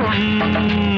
কোন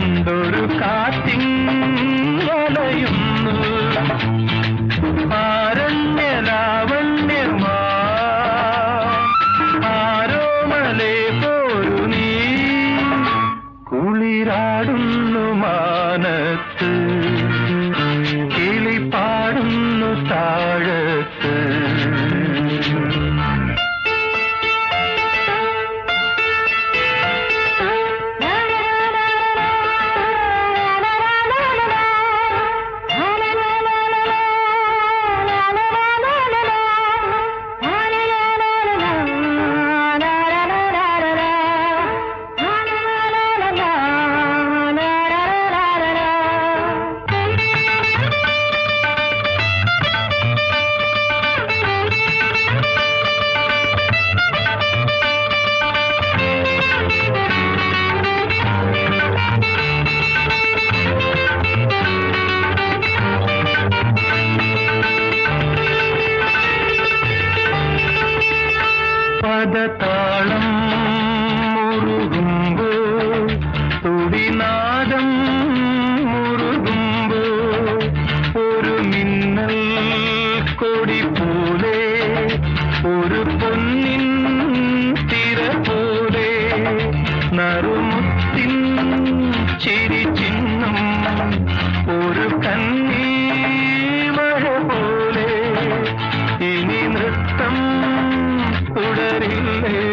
நாட்டம் தொடரில்லை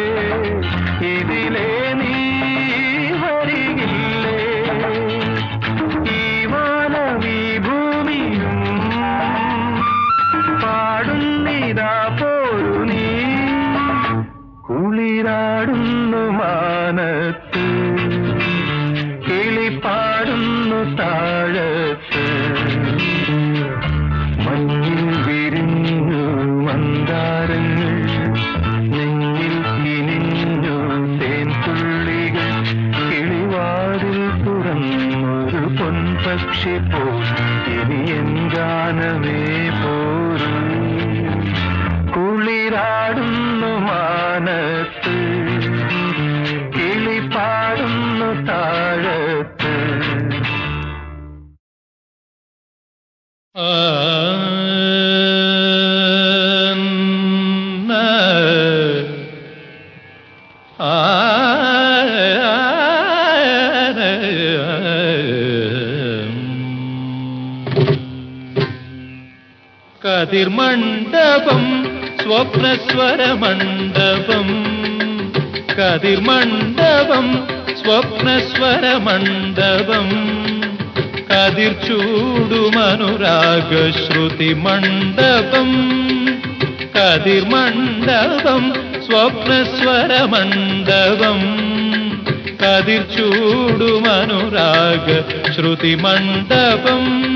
కదిర్మండపం స్వప్నస్వర మండపం. కదిర్మండపం స్వప్నస్వర మండపం. కదిర్చూడు మనురాగ శృతి మండపం. కదిర్మండపం స్వప్నస్వర మండపం. కదిర్చూడు మనురాగ శృతి మండపం.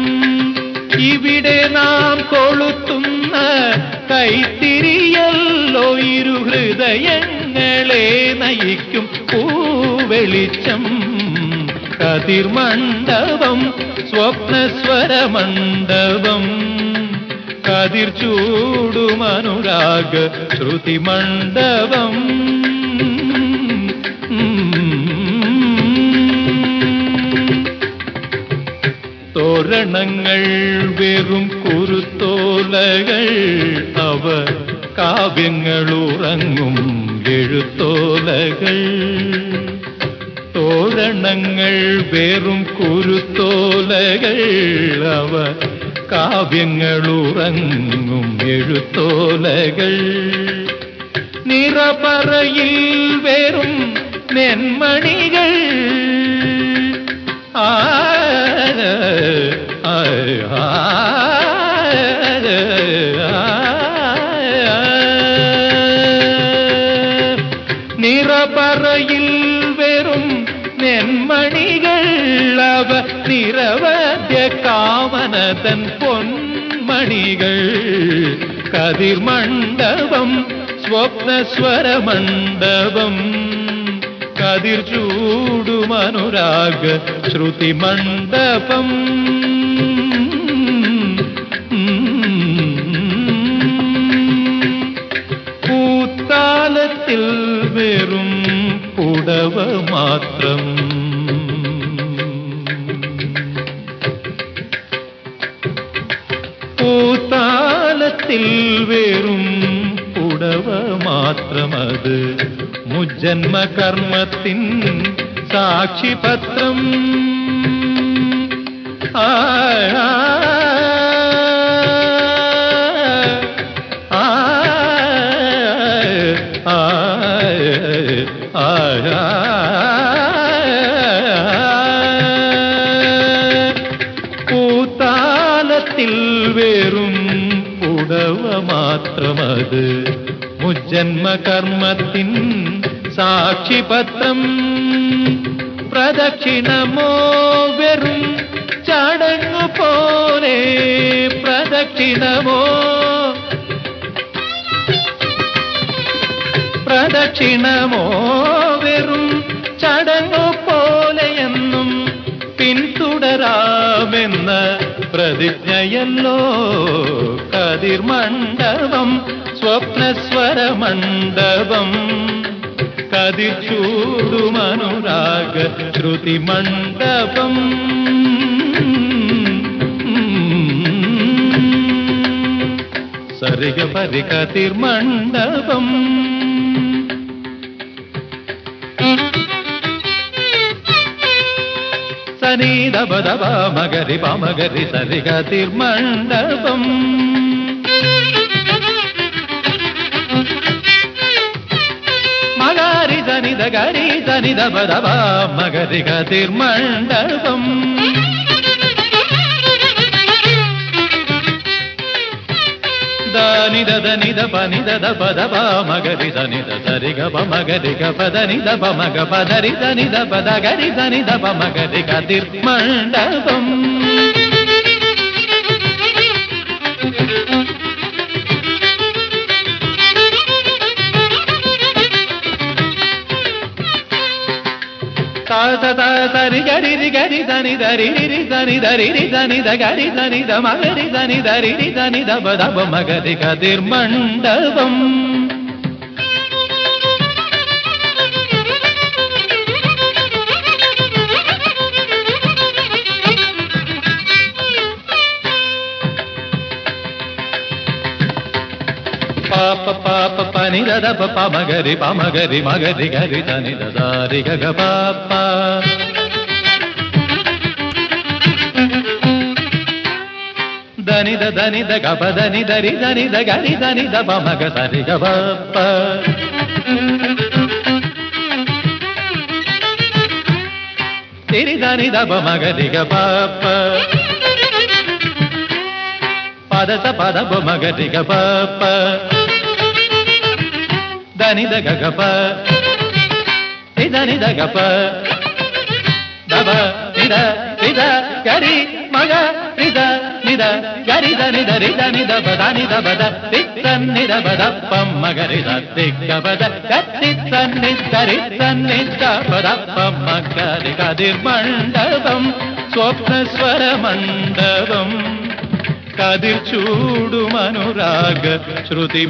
ഇവിടെ നാം കൊളുത്തുന്ന കൈത്തിരിയല്ലോ ഇരു ഹൃദയങ്ങളെ നയിക്കും പൂവെളിച്ചം. കതിർമണ്ഡപം സ്വപ്നസ്വരമണ്ഡപം കതിർ ചൂടുമനുരാഗ ശ്രുതി തോരണങ്ങൾ വെറും കുരുത്തോലകൾ. അവ കാവ്യങ്ങൾ ഉറങ്ങും എഴുത്തോലകൾ. തോരണങ്ങൾ വെറും കുരുത്തോലകൾ. അവ കാവ്യങ്ങൾ ഉറങ്ങും എഴുത്തോലകൾ. നിറപറയിൽ വെറും നെന്മണികൾ. ആ, தன் பொன்மணிகள். கதிர் மண்டபம் ஸ்வப்னஸ்வர மண்டபம். கதிர் சூடும் அனுராக ஸ்ருதி மண்டபம். பூத்தாலத்தில் வெறும் புடவ மாத்திரம். മാത്രമത് മുജ്ജന്മ കർമ്മത്തിൻ സാക്ഷിപത്രം ആ ആ, ആ, ആ, ആ, പൂത്താലത്തിൽ വെറും പുടവ മാത്രമത് മുജ്ജന്മ കർമ്മത്തിൻ സാക്ഷിപത്രം. പ്രദക്ഷിണമോ വെറും ചടങ്ങു പോലെ പ്രദക്ഷിണമോ. പ്രദക്ഷിണമോ വെറും ചടങ്ങു പോലെയെന്നും പിന്തുടരാമെന്ന പ്രതിജ്ഞയല്ലോ. കതിർമണ്ഡപം സ്വപ്നസ്വരമണ്ഡപം. കതിർ ചൂടുമനുരാഗ ధని దబ దబ మగరి బ మగరి సరిగ తిర్మండపం మగారి ధని దగరి ధని దబ దబ మగరి గతిర్మండపం ದ ನಿದ ದ ನಿದ ಪ ನಿದ ದ ಪದ ಪ ಮಗರಿ ದ ನಿದ ಸರಿ ಗ ಪ ಮಗರಿ ಗ ಪದ ನಿದ ಪ ಮಗ ಪದರಿ ದ ನಿದ ಪದ ಗರಿ ದ ನಿದ ಪ ಮಗರಿ ಗ ತಿರ್ಮಂಡಪಂ రి గరి దని దరి రి దని దరి రి దని ద గరి దని ద మగరి దని దరి రి దని ద పాప పాప పని గద పమగరి పమగరి మగరి గరి తని దారి గగ పాప దనిద దనిద గబ దని దరి దనిద గరి దనిద పమగ సరి గబప్ప తిరిదని దబ మగ దిగ పాప పదత పద బొమగ దిగ పాప మగ రి గ ప ప దని ద గ గ ప రి దని ద గ ప దబ నిద నిద గరి మగ నిద నిద గరి ద నిద రిద నిద బద నిద బద తిత్త నిద బద పం మగ రిద దిగ్గ బద కత్తిత్త నిద రిద నిద బద పం మగ రి కదిర్ మండపం స్వప్న స్వర మండపం కదిర్ చూడు మనురాగ శృతి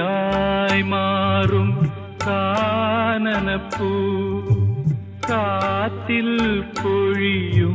കനിയായി മാറും കാനനപ്പൂ. കാത്തിൽ പൊഴിയും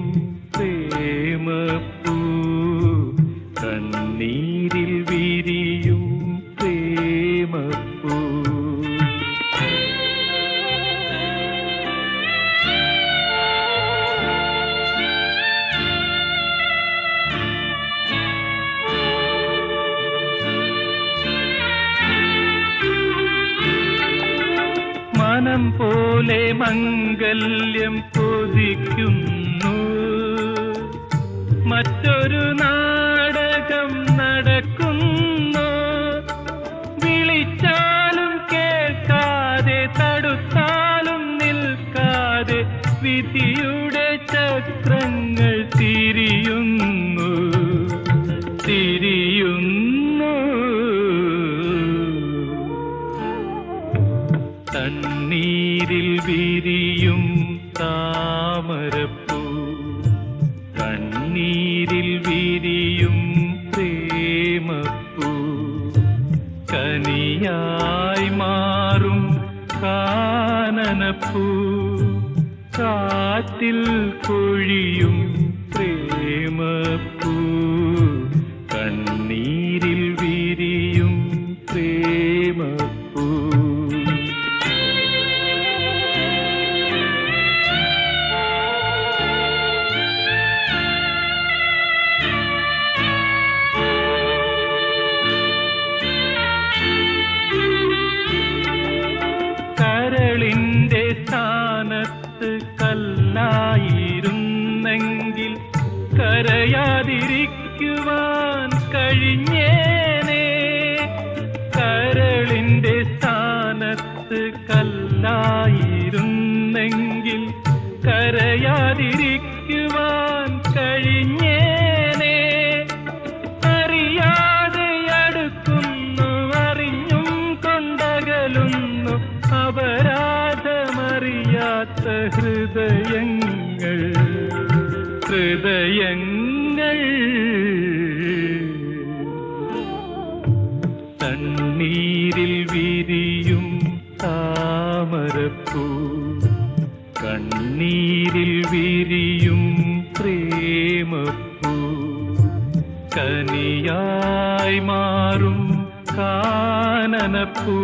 തടുത്താലും നിൽക്കാതെ വിധിയുടെ மனத்தில் തണ്ണീരിൽ വിരിയും താമരപ്പൂ. കണ്ണീരിൽ വിരിയും പ്രേമപ്പൂ. കനിയായി മാറും കാനനപ്പൂ.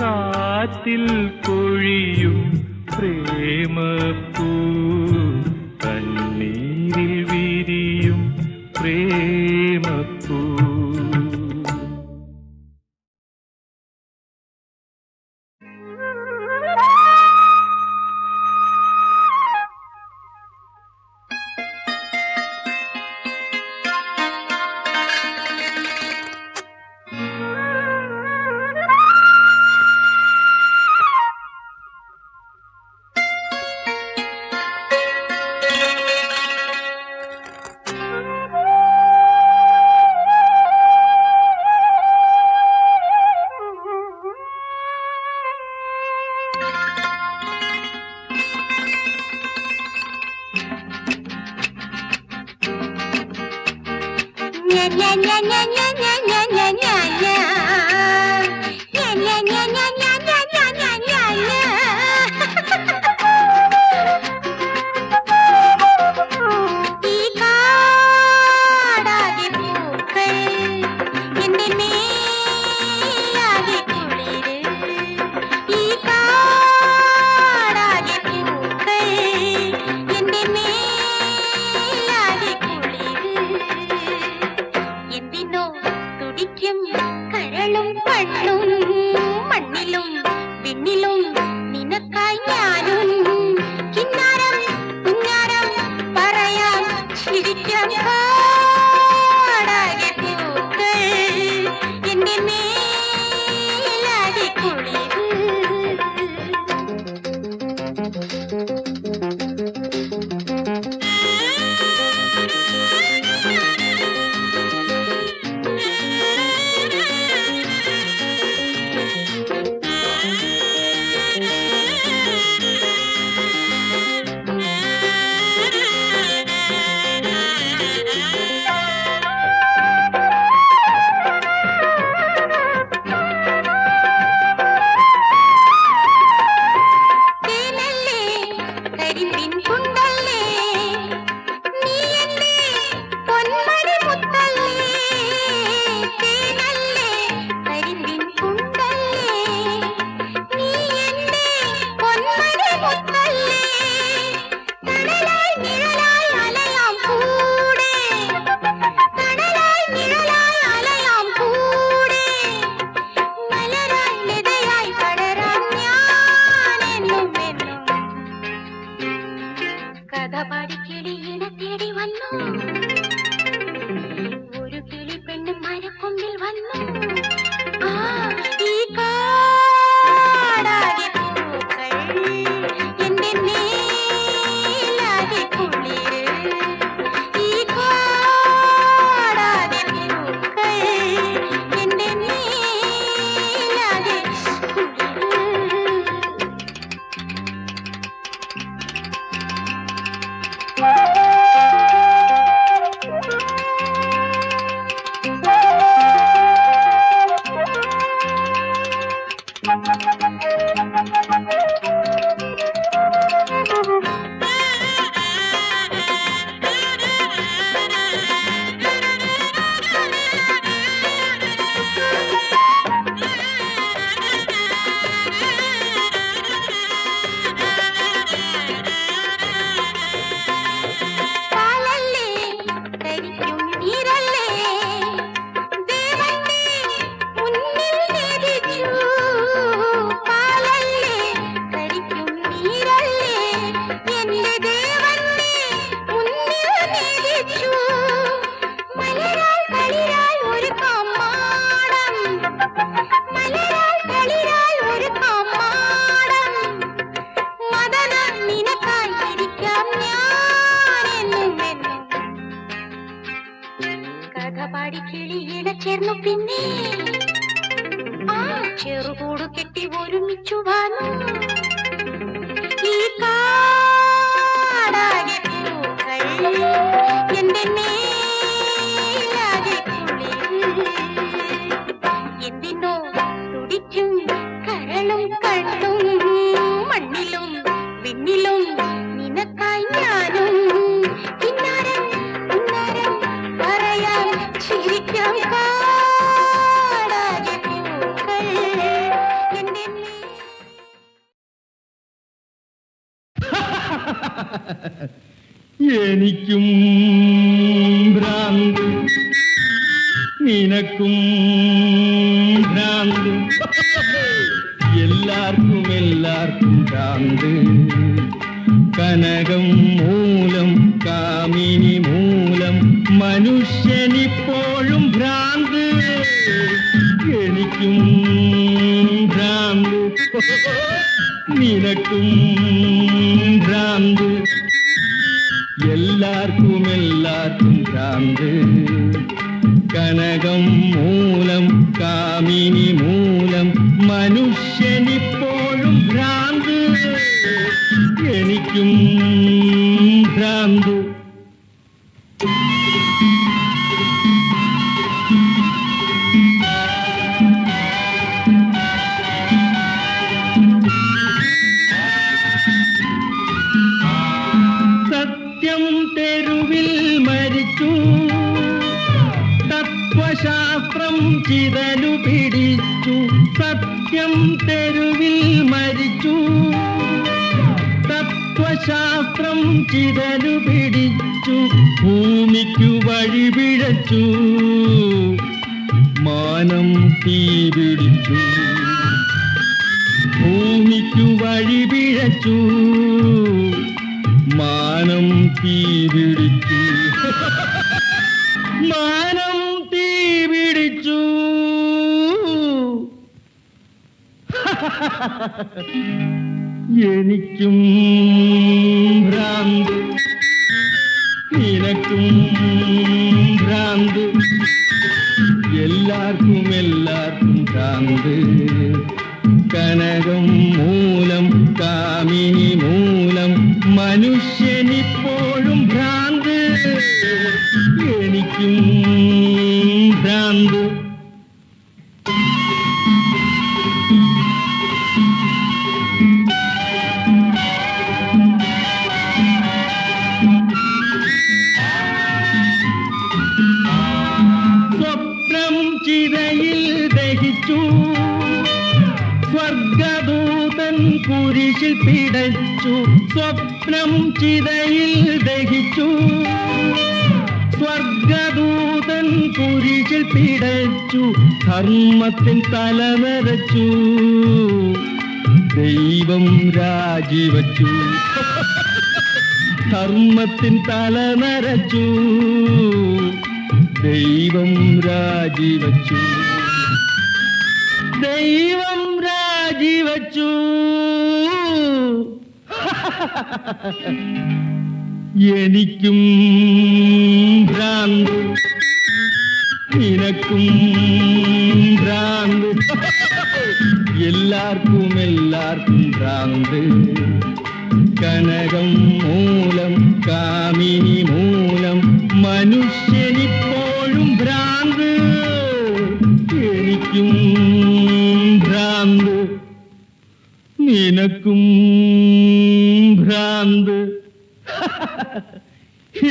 കാറ്റിൽ കൊഴിയും പ്രേമപ്പൂ. കടലും കണ്ടും മണ്ണിലും വിണ്ണിലും നിനക്കായി ഞാനും എനിക്കും ഭ്രാന്തി നിനക്കും எல்லாருக்கும் எல்லாருக்கும் சார்ந்து கனகம் மூலம் காமினி மூலம் மனுஷன் இപ്പോഴും ഭ്രാന്ത് എനിക്കും ഭ്രാന്ത് തത്വശാസ്ത്രം ചിതലു പിടിച്ചു ഭൂമിക്കു വഴിപിഴച്ചു മാനം തീ പിടിച്ചു ഭൂമിക്കു വഴിപിഴച്ചു മാനം തീ പിടിച്ചു. മാനം തീ പിടിച്ചു. എനിക്കും ഭ്രാന്ത് നിനക്കും ഭ്രാന്ത് എല്ലാവർക്കും എല്ലാവർക്കും ഭ്രാന്ത് കനകം മൂലം കാമിനി മൂലം മനുഷ്യനിപ്പോഴും ഭ്രാന്ത് എനിക്കും കുരിശിൽ പിടച്ചു സ്വപ്നം ചിതയിൽ ദഹിച്ചു. സ്വർഗദൂതൻ കുരിശിൽ പിടച്ചു ധർമ്മത്തിൻ തലവരച്ചു ദൈവം രാജിവച്ചു. ധർമ്മത്തിൻ തലനരച്ചു ദൈവം രാജിവച്ചു. ദൈവം രാജിവച്ചു എനിക്കും ഭ്രാന്ത് നിനക്കും ഭ്രാന്ത് എല്ലാവർക്കും എല്ലാവർക്കും ഭ്രാന്ത് കനകം മൂലം കാമിനി മൂലം മനുഷ്യനിപ്പോഴും ഭ്രാന്ത് എനിക്കും നിനക്കും ഭ്രാന്ത്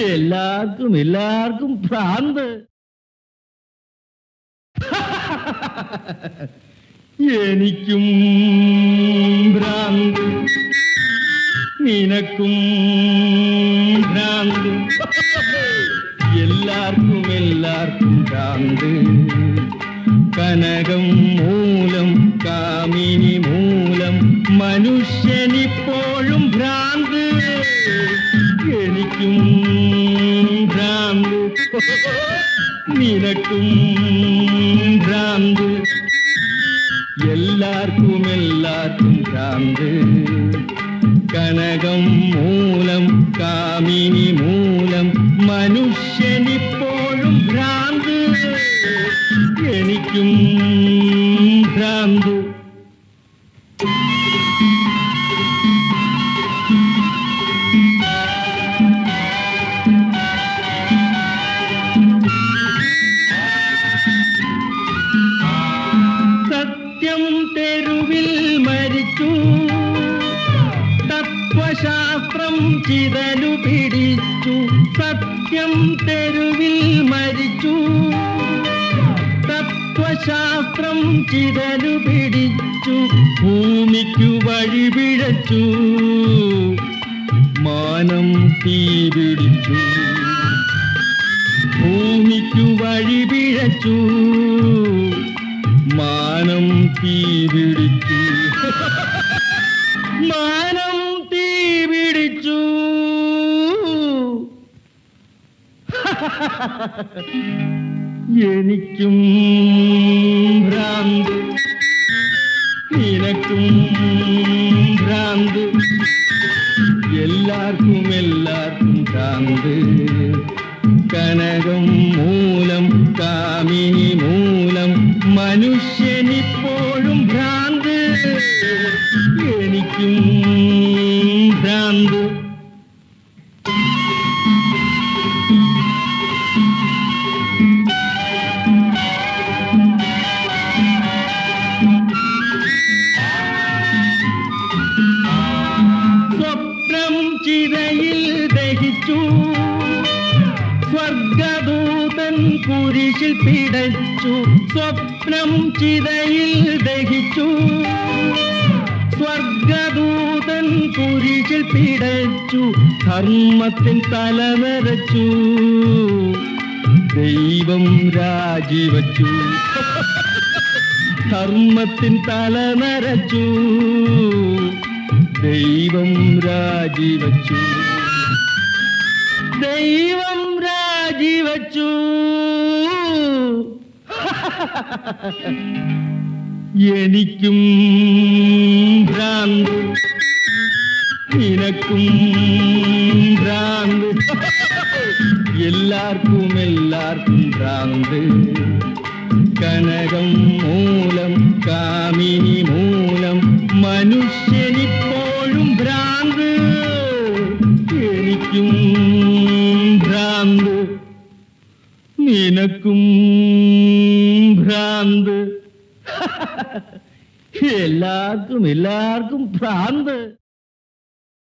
എല്ലാവർക്കും എല്ലാവർക്കും ഭ്രാന്ത് എനിക്കും ഭ്രാന്ത് നിനക്കും ഭ്രാന്ത് എല്ലാവർക്കും എല്ലാവർക്കും ഭ്രാന്ത് കനകം മൂലം കാമിനി മൂലം മനുഷ്യനിപ്പോഴും ഭ്രാന്ത് എനിക്കും ഭ്രാന്ത് നിനക്കും ഭ്രാന്ത് എല്ലാവർക്കും എല്ലാവർക്കും ഭ്രാന്ത് കനകം മൂലം കാമിനി മൂലം മനുഷ്യനിപ്പോഴും എനിക്കും ഭ്രാന്ത്. സത്യം തെരുവിൽ മരിച്ചു. തത്വശാസ്ത്രം ചിതലു സത്യം തെരുവിൽ മരിച്ചു. തത്വശാസ്ത്രം ചിതലു പിടിച്ചു ഭൂമിക്കു വഴിപിഴച്ചു മാനം തീ പിടിച്ചു. ഭൂമിക്കു വഴിപിഴച്ചു മാനം തീ പിടിച്ചു. മാനം തീ പിടിച്ചു. എനിക്കും ഭ്രാന്ത് നിനക്കും ഭ്രാന്ത് എല്ലാവർക്കും എല്ലാവർക്കും ഭ്രാന്ത് കനകം മൂലം കാമിനി മൂലം മനുഷ്യനിപ്പോഴും പിടച്ചു സ്വപ്നം ചിതയിൽ ദഹിച്ചു. സ്വർഗദൂതൻ കുരിശിൽ പിടച്ചു ധർമ്മത്തിൻ തലവരച്ചു ദൈവം രാജിവച്ചു. ധർമ്മത്തിൻ തലനരച്ചു ദൈവം രാജിവച്ചു. ദൈവം രാജിവച്ചു. എനിക്കും ഭ്രാന്ത്. നിനക്കും ഭ്രാന്ത്. എല്ലാവർക്കും എല്ലാവർക്കും ഭ്രാന്ത്. കനകം മൂലം കാമിനി മൂലം മനുഷ്യനിപ്പോഴും ഭ്രാന്ത്. എനിക്കും ഭ്രാന്ത്. നിനക്കും ഭ്രാന്ത്. എല്ലാവർക്കും എല്ലാവർക്കും ഭ്രാന്ത്.